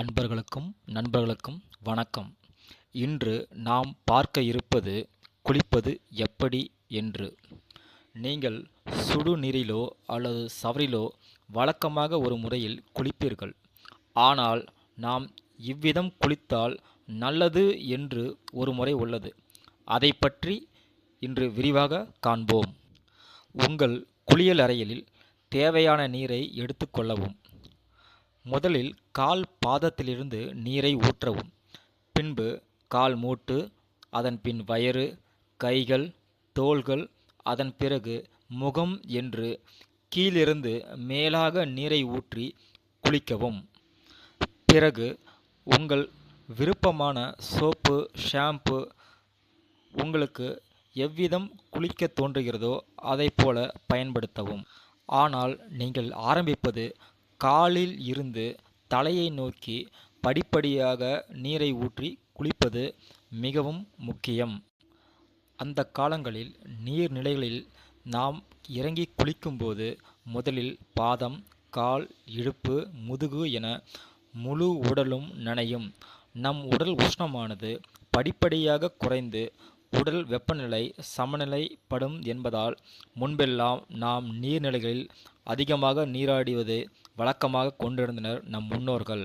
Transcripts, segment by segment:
அன்பர்களுக்கும் நண்பர்களுக்கும் வணக்கம். இன்று நாம் பார்க்க இருப்பது குளிப்பது எப்படி என்று. நீங்கள் சுடுநீரிலோ அல்லது சவரிலோ வழக்கமாக ஒரு முறையில் குளிப்பீர்கள். ஆனால் நாம் இவ்விதம் குளித்தால் நல்லது என்று ஒரு முறை உள்ளது. அதை பற்றி இன்று விரிவாக காண்போம். உங்கள் குளியல் அறையில் தேவையான நீரை எடுத்துக்கொள்ளவும் முதலில் கால் பாதத்திலிருந்து நீரை ஊற்றவும். பின்பு கால் மூட்டு அதன் பின் வயிறு கைகள் தோள்கள் அதன் பிறகு முகம் என்று கீழிருந்து மேலாக நீரை ஊற்றி குளிக்கவும். பிறகு உங்கள் விருப்பமான சோப்பு ஷாம்பு உங்களுக்கு எவ்விதம் குளிக்க தோன்றுகிறதோ அதைப் போல பயன்படுத்தவும். ஆனால் நீங்கள் ஆரம்பிப்பது காலில் இருந்து தலையை நோக்கி படிப்படியாக நீரை ஊற்றி குளிப்பது மிகவும் முக்கியம். அந்த காலங்களில் நீர்நிலைகளில் நாம் இறங்கி குளிக்கும்போது முதலில் பாதம் கால் இடுப்பு முதுகு என முழு உடலும் நனையும். நம் உடல் உஷ்ணமானது படிப்படியாக குறைந்து உடல் வெப்பநிலை சமநிலைப்படும் என்பதால் முன்பெல்லாம் நாம் நீர்நிலைகளில் அதிகமாக நீராடுவது வழக்கமாக கொண்டிருந்தனர் நம் முன்னோர்கள்.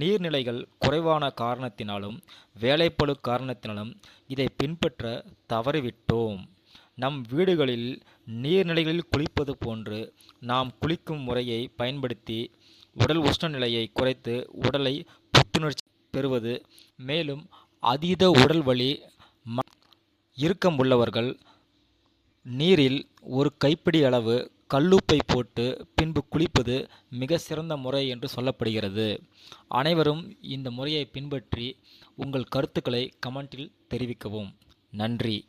நீர்நிலைகள் குறைவான காரணத்தினாலும் வேலைப்பழு காரணத்தினாலும் இதை பின்பற்ற தவறிவிட்டோம். நம் வீடுகளில் நீர்நிலைகளில் குளிப்பது போன்று நாம் குளிக்கும் முறையை பயன்படுத்தி உடல் உஷ்ணநிலையை குறைத்து உடலை புத்துணர்ச்சி பெறுவது மேலும் அதீத உடல் வலி ம இறுக்கம் உள்ளவர்கள் நீரில் ஒரு கைப்பிடி அளவு கல்லுப்பை போட்டு பின்பு குளிப்பது மிக சிறந்த முறை என்று சொல்லப்படுகிறது. அனைவரும் இந்த முறையை பின்பற்றி உங்கள் கருத்துக்களை கமெண்டில் தெரிவிக்கவும். நன்றி.